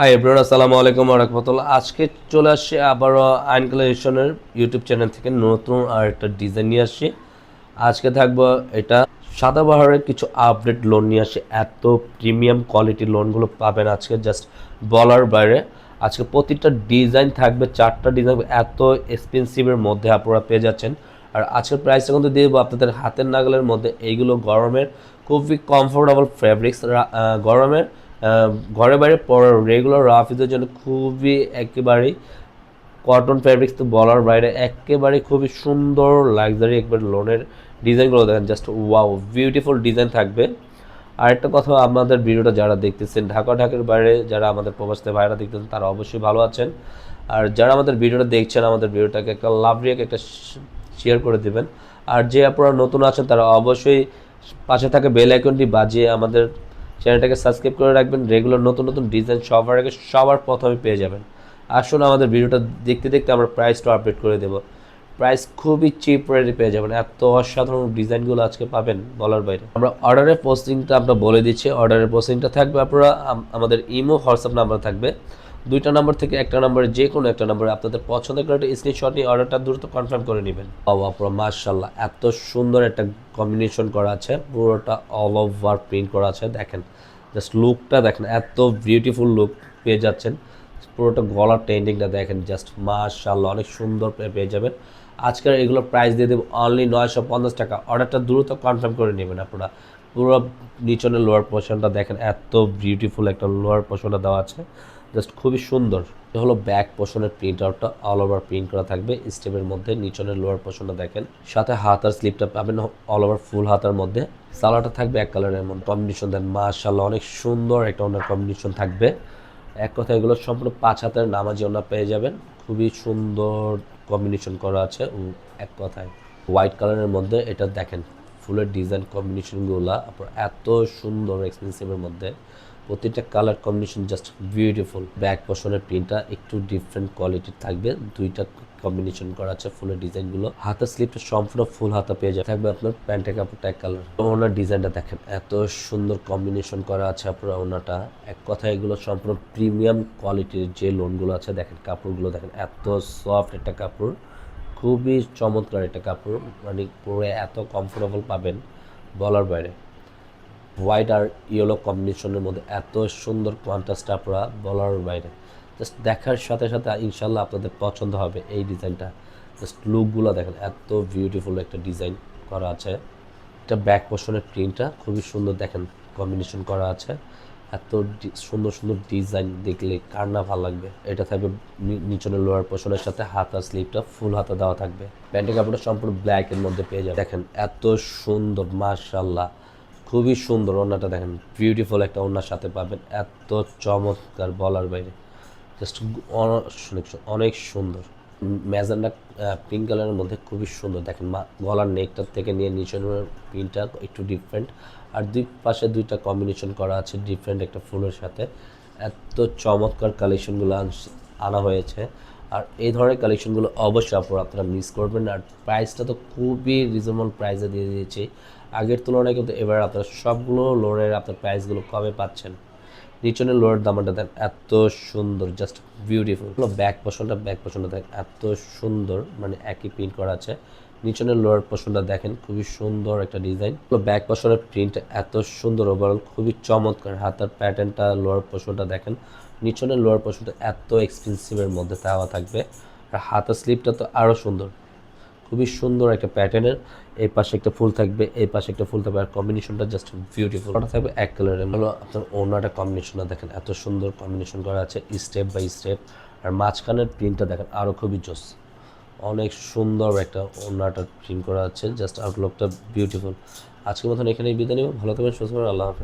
Hi everyone আসসালামু আলাইকুম রহমতুল্লাহ আজকে চলে আসছি আবারও আইন কালেকশনের ইউটিউব চ্যানেল থেকে নতুন আর একটা ডিজাইন নিয়ে আসছি। আজকে থাকব এটা সাদাবাহারের কিছু আপডেট লোন নিয়ে আসছি। এত প্রিমিয়াম কোয়ালিটির লোনগুলো পাবেন আজকে জাস্ট বলার বাইরে। আজকে প্রতিটা ডিজাইন থাকবে, চারটা ডিজাইন এত এক্সপেন্সিভের মধ্যে আপনারা পেয়ে যাচ্ছেন। আর আজকের প্রাইসটা কিন্তু দিয়ে দেবো আপনাদের হাতের নাগালের মধ্যে। এইগুলো গরমের খুবই কমফোর্টেবল ফ্যাব্রিক্স গরমের। ঘরে বাইরে রেগুলার রাফিদের জন্য খুবই একেবারেই কটন ফ্যাব্রিক্স তো বলার বাইরে একেবারে খুবই সুন্দর লাক্সারি একবার লোনের ডিজাইনগুলো দেখেন জাস্ট ওয়াও বিউটিফুল ডিজাইন থাকবে। আর একটা কথা, আমাদের ভিডিওটা যারা দেখতেছেন, ঢাকা ঢাকার বাইরে যারা আমাদের প্রবাসী ভাইরা দেখতেছেন, তারা অবশ্যই ভালো আছেন। আর যারা আমাদের ভিডিওটা দেখছেন, আমাদের ভিডিওটাকে একটা লাভ রিয়াকে একটা শেয়ার করে দিবেন। আর যে আপনারা নতুন আছেন, তারা অবশ্যই পাশে থাকা বেল আইকনটি বাজিয়ে আমাদের চ্যানেলটাকে সাবস্ক্রাইব করে রাখবেন। রেগুলার নতুন নতুন ডিজাইন সবার আগে, সবার প্রথমে পেয়ে যাবেন। আসুন আমাদের ভিডিওটা দেখতে দেখতে আমরা প্রাইসটা আপডেট করে দেব। প্রাইস খুবই চিপ রেটে পেয়ে যাবেন। এত অসাধারণ ডিজাইনগুলো আজকে পাবেন বলার বাইরে। আমরা অর্ডারের পোস্টিংটা আমরা বলে দিচ্ছি। অর্ডারের পোস্টিংটা থাকবে আপনারা আমাদের ইমো হোয়াটসঅ্যাপ নাম্বার থাকবে। দুইটা নাম্বার থেকে একটা নাম্বারে যে কোনো একটা নাম্বারে আপনাদের পছন্দের করে একটা স্ক্রিনশট নিয়ে অর্ডারটা দ্রুত কনফার্ম করে নেবেন। বাবা আপনারা মার্শাল্লাহ এত সুন্দর একটা কম্বিনেশন করা আছে। পুরোটা অল ওভার প্রিন্ট করা আছে, দেখেন। জাস্ট লুকটা দেখেন, এত বিউটিফুল লুক পেয়ে যাচ্ছেন। পুরোটা গলার টেন্ডিংটা দেখেন জাস্ট মাশাল্লাহ অনেক সুন্দর পেয়ে পেয়ে যাবেন। আজকের এগুলো প্রাইস দিয়ে দেবো অনলি নয়শো পঞ্চাশ টাকা। অর্ডারটা দ্রুত কনফার্ম করে নেবেন আপনারা। পুরো নিচনের লোয়ার পোর্শনটা দেখেন, এত বিউটিফুল একটা লোয়ার পোর্শনটা দেওয়া আছে। জাস্ট খুবই সুন্দর। এটা হলো ব্যাক পোর্শনের প্রিন্ট আউটটা অল ওভার প্রিন্ট করা থাকবে। স্টেপের মধ্যে, নিচনের লোয়ার পোর্শনটা দেখেন। সাথে হাত আর স্লিপটা পাবেন অল ওভার ফুল হাতার মধ্যে। সালাটা থাকবে এক কালারের মধ্যে কম্বিনেশন দেন মাশাল্লাহ অনেক সুন্দর একটা ওনার কম্বিনেশন থাকবে। এক কথা এগুলো সম্পূর্ণ পাঁচ হাতের নামাজি ওনার পেয়ে যাবেন। খুবই সুন্দর কম্বিনেশন করা আছে এক কথায়। হোয়াইট কালারের মধ্যে এটা দেখেন, ফুলের ডিজাইন কম্বিনেশনগুলো এত সুন্দর এক্সপেন্সিভের মধ্যে। প্রতিটা colour combination just beautiful back পোর্শনের প্রিন্টটা একটু ডিফারেন্ট কোয়ালিটির থাকবে। দুইটা কম্বিনেশন করা আছে ফুলের ডিজাইনগুলো হাতের স্লিপটা সম্পূর্ণ ফুল হাতা পেয়ে যাবে। থাকবে আপনার প্যান্টের কাপড়টা এক কালার ওনার ডিজাইনটা দেখেন, এত সুন্দর কম্বিনেশন করা আছে আপনার ওনাটা। এক কথায় এগুলো সম্পূর্ণ প্রিমিয়াম কোয়ালিটির যে লোনগুলো আছে, দেখেন কাপড়গুলো দেখেন, এত সফট একটা কাপড়। খুবই চমৎকার একটা কাপড়। মানে পরে এত কমফোর্টেবল পাবেন বলার বাইরে। হোয়াইট আর ইয়েলো কম্বিনেশনের মধ্যে এত সুন্দর কন্ট্রাস্ট আপনারা বলার বাইরে। জাস্ট দেখার সাথে সাথে ইনশাল্লাহ আপনাদের পছন্দ হবে এই ডিজাইনটা। জাস্ট লুকগুলো দেখেন, এত বিউটিফুল একটা ডিজাইন করা আছে। এটা ব্যাক পোর্শনের প্রিন্টটা খুবই সুন্দর দেখেন কম্বিনেশন করা আছে। এত সুন্দর সুন্দর ডিজাইন দেখলে কার না ভালো লাগবে? এটা থাকবে নিচনের লোয়ার পোর্শনের সাথে হাত আর স্লিপটা ফুল হাতা দেওয়া থাকবে। প্যান্টের কাপড়টা সম্পূর্ণ ব্ল্যাক এর মধ্যে পেয়ে যাবে দেখেন, এত সুন্দর মাশাল্লাহ খুবই সুন্দর ওড়নাটা দেখেন। বিউটিফুল একটা ওড়নার সাথে পাবেন। এত চমৎকার বলার বাইরে। জাস্ট অনেক অনেক সুন্দর। ম্যাজেন্ডা পিঙ্ক কালারের মধ্যে খুবই সুন্দর। দেখেন গলার নেকটার থেকে নিয়ে নিচের পিনটা একটু ডিফারেন্ট আর দুই পাশে দুইটা কম্বিনেশন করা আছে ডিফারেন্ট একটা ফুলের সাথে। এত চমৎকার কালেকশনগুলো আনা হয়েছে। আর এই ধরনের কালেকশনগুলো অবশ্যই আপনারা আপনারা মিস করবেন আর প্রাইসটা তো খুবই রিজনেবল প্রাইসে দিয়ে দিয়েছি। আগের তুলনায় কিন্তু এবার আপনারা সবগুলো লোনের আপনার প্রাইসগুলো কমে পাচ্ছেন। নিচনের লোয়ার দামাটা দেন এত সুন্দর জাস্ট বিউটিফুল ব্যাক পোর্শনটা ব্যাক পোর্শনটা দেখেন এত সুন্দর মানে একই প্রিন্ট করা আছে। নিচনের লোয়ার পোর্শনটা দেখেন খুবই সুন্দর একটা ডিজাইন ব্যাক পোর্শনের প্রিন্ট এত সুন্দর ওভারঅল খুবই চমৎকার। হাতার প্যাটার্নটা লোয়ার পোর্শনটা দেখেন নিচনের লোয়ার পোর্শনটা এত এক্সপেন্সিভের মধ্যে দেওয়া থাকবে। আর হাতার স্লিপটা তো আরও সুন্দর। খুবই সুন্দর একটা প্যাটার্নের এই পাশে একটা ফুল থাকবে, এই পাশে একটা ফুল থাকবে। আর কম্বিনেশনটা জাস্ট বিউটিফুল ওটা থাকবে এক কালারের হলো আপনার ওনাটা কম্বিনেশনটা দেখেন, এত সুন্দর কম্বিনেশন করা আছে স্টেপ বাই স্টেপ আর মাঝখানের প্রিন্টটা দেখেন আরও খুবই জোস। অনেক সুন্দর একটা ওনাটা প্রিন্ট করা আছে। জাস্ট আউটলুকটা বিউটিফুল আজকের মতন এখানেই বিদায় নিব। ভালো থাকবেন, সুস্থ আল্লাহ হাফেজ।